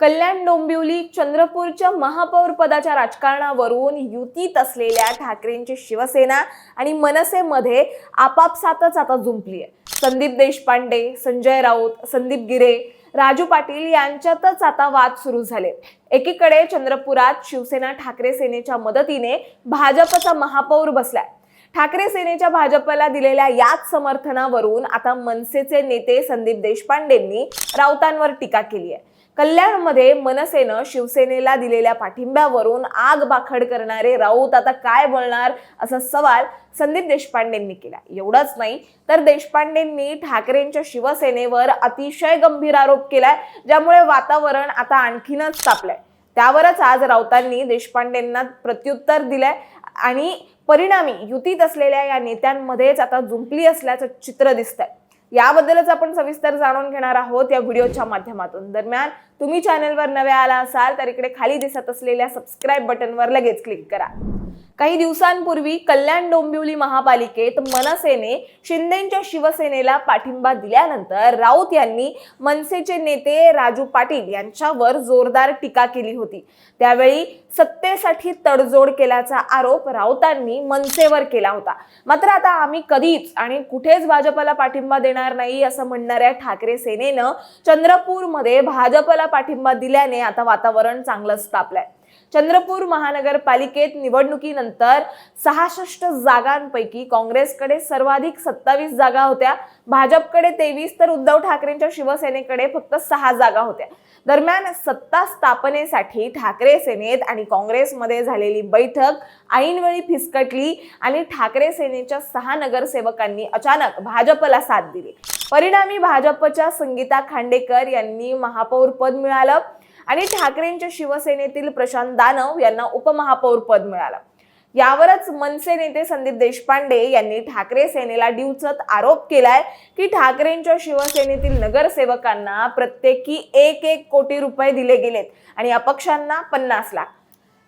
कल्याण डोंबिवली चंद्रपूरच्या महापौर पदाच्या राजकारणावरून युतीत असलेल्या ठाकरेंची शिवसेना आणि मनसेमध्ये आपापसातच आता झुंपली आहे. संदीप देशपांडे संजय राऊत संदीप गिरे राजू पाटील यांच्यातच आता वाद सुरू झाले. एकीकडे चंद्रपुरात शिवसेना ठाकरे सेनेच्या मदतीने भाजपचा महापौर बसलाय. ठाकरे सेनेच्या भाजपला दिलेल्या याच समर्थनावरून आता मनसेचे नेते संदीप देशपांडेंनी राऊतांवर टीका केली आहे. कल्याणमध्ये मनसेनं शिवसेनेला दिलेल्या पाठिंब्यावरून आग बाखड करणारे राऊत आता काय बोलणार असा सवाल संदीप देशपांडेंनी केला. एवढंच नाही तर देशपांडेंनी ठाकरेंच्या शिवसेनेवर अतिशय गंभीर आरोप केलाय ज्यामुळे वातावरण आता आणखीनच तापलंय. त्यावरच आज राऊतांनी देशपांडेंना प्रत्युत्तर दिलंय आणि परिणामी युतीत असलेल्या या नेत्यांमध्येच आता जुंपली असल्याचं चित्र दिसतंय. याबद्दलच आपण सविस्तर जाणून घेणार आहोत या व्हिडिओच्या माध्यमातून. दरम्यान तुम्ही चॅनलवर नवे आला असाल तर इकडे खाली दिसत असलेल्या सबस्क्राईब बटनवर लगेच क्लिक करा. काही दिवसांपूर्वी कल्याण डोंबिवली महापालिकेत मनसेने शिंदेच्या शिवसेनेला पाठिंबा दिल्यानंतर राऊत यांनी मनसेचे नेते राजू पाटील यांच्यावर जोरदार टीका केली होती. त्यावेळी सत्तेसाठी तडजोड केल्याचा आरोप राऊतांनी मनसेवर केला होता. मात्र आता आम्ही कधीच आणि कुठेच भाजपला पाठिंबा देणार नाही असं म्हणणाऱ्या ठाकरे सेनेनं चंद्रपूरमध्ये भाजपला पाठिंबा दिल्याने आता वातावरण चांगलंच तापलंय. चंद्रपूर महानगरपालिकेत निवडणुकीनंतर सहासष्ट जागांपैकी काँग्रेसकडे सर्वाधिक सत्तावीस जागा होत्या. भाजपकडे तेवीस तर उद्धव ठाकरेंच्या शिवसेनेकडे फक्त सहा जागा होत्या. दरम्यान सत्ता स्थापनेसाठी ठाकरे सेनेत आणि काँग्रेसमध्ये झालेली बैठक ऐनवेळी फिसकटली आणि ठाकरे सेनेच्या सहा नगरसेवकांनी अचानक भाजपला साथ दिली. परिणामी भाजपच्या संगीता खांडेकर यांनी महापौर पद मिळालं. आणि ठाकरेंच्या शिवसेनेतील प्रशांत दानव यांना उपमहापौर पद मिळालं. यावरच मनसे नेते संदीप देशपांडे यांनी ठाकरे सेनेला डिवचत आरोप केलाय की ठाकरेंच्या शिवसेनेतील नगरसेवकांना प्रत्येकी एक एक कोटी रुपये दिले गेलेत आणि अपक्षांना पन्नास लाख.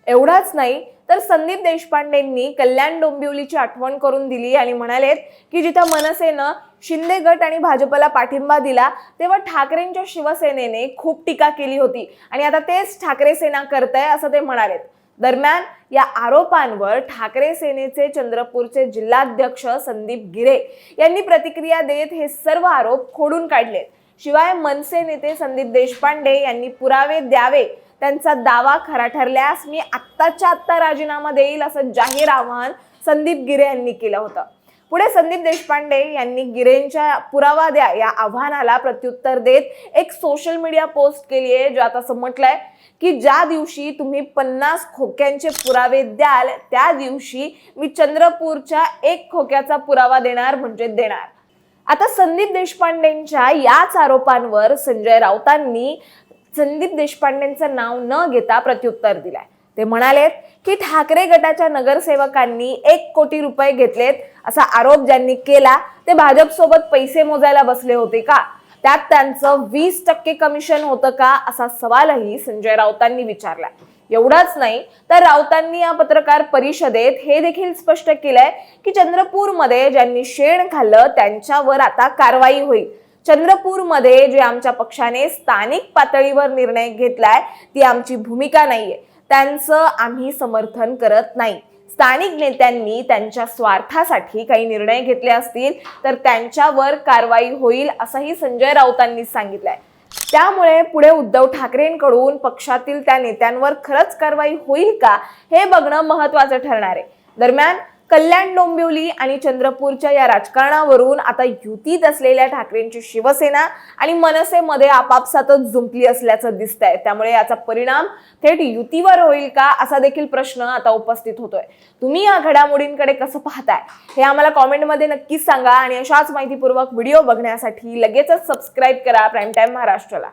एवढाच नाही तर संदीप देशपांडेंनी कल्याण डोंबिवलीची आठवण करून दिली आणि म्हणालेत की जिथं मनसेनं शिंदे गट आणि भाजपला पाठिंबा दिला तेव्हा ठाकरेंच्या शिवसेनेने खूप टीका केली होती. आणि आता तेच ठाकरे सेना करतंय असं ते म्हणालेत. दरम्यान या आरोपांवर ठाकरे सेनेचे चंद्रपूरचे जिल्हाध्यक्ष संदीप गिरे यांनी प्रतिक्रिया देत हे सर्व आरोप खोडून काढलेत. शिवाय मनसे नेते संदीप देशपांडे यांनी पुरावे द्यावे त्यांचा दावा खरा ठरल्यास मी आत्ताच्या आत्ता राजीनामा देईल असं जाहीर आवाहन संदीप गिरे यांनी केलं होतं. पुढे संदीप देशपांडे यांनी गिरेंच्या पुरावा द्या या आव्हानाला प्रत्युत्तर देत एक सोशल मीडिया पोस्ट केली आहे ज्यात असं म्हटलंय की ज्या दिवशी तुम्ही पन्नास खोक्यांचे पुरावे द्याल त्या दिवशी मी चंद्रपूरच्या एक खोक्याचा पुरावा देणार म्हणजे देणार. आता संदीप देशपांडेंच्या याच आरोपांवर संजय राऊतांनी संदीप देशपांडेंचं नाव न घेता प्रत्युत्तर दिलाय. ते म्हणालेत की ठाकरे गटाच्या नगरसेवकांनी एक कोटी रुपये घेतलेत असा आरोप ज्यांनी केला ते भाजपसोबत पैसे मोजायला बसले होते का? त्यात त्यांचं वीस टक्के कमिशन होतं का असा सवालही संजय राऊतांनी विचारला एवढाच नाही तर राऊतांनी या पत्रकार परिषदेत हे देखील स्पष्ट केलंय की चंद्रपूरमध्ये ज्यांनी शेण खाल्लं त्यांच्यावर आता कारवाई होईल. चंद्रपूरमध्ये जे आमच्या पक्षाने स्थानिक पातळीवर निर्णय घेतलाय ती आमची भूमिका नाहीये. त्यांचं आम्ही समर्थन करत नाही. स्थानिक नेत्यांनी त्यांच्या स्वार्थासाठी काही निर्णय घेतले असतील तर त्यांच्यावर कारवाई होईल असंही संजय राऊतांनी सांगितलंय. त्यामुळे पुढे उद्धव ठाकरेंकडून पक्षातील त्या नेत्यांवर खरंच कारवाई होईल का हे बघणं महत्वाचं ठरणार आहे. दरम्यान कल्याण डोंबिवली आणि चंद्रपूरच्या या राजकारणावरून आता युतीत असलेल्या ठाकरेंची शिवसेना आणि मनसेमध्ये आपापसातच जुंपली असल्याचं दिसतंय. त्यामुळे याचा परिणाम थेट युतीवर होईल का असा देखील प्रश्न आता उपस्थित होतोय. तुम्ही या घडामोडींकडे कसं पाहताय? हे आम्हाला कॉमेंटमध्ये नक्कीच सांगा आणि अशाच माहितीपूर्वक व्हिडिओ बघण्यासाठी लगेचच सबस्क्राईब करा प्राईम टाईम महाराष्ट्राला.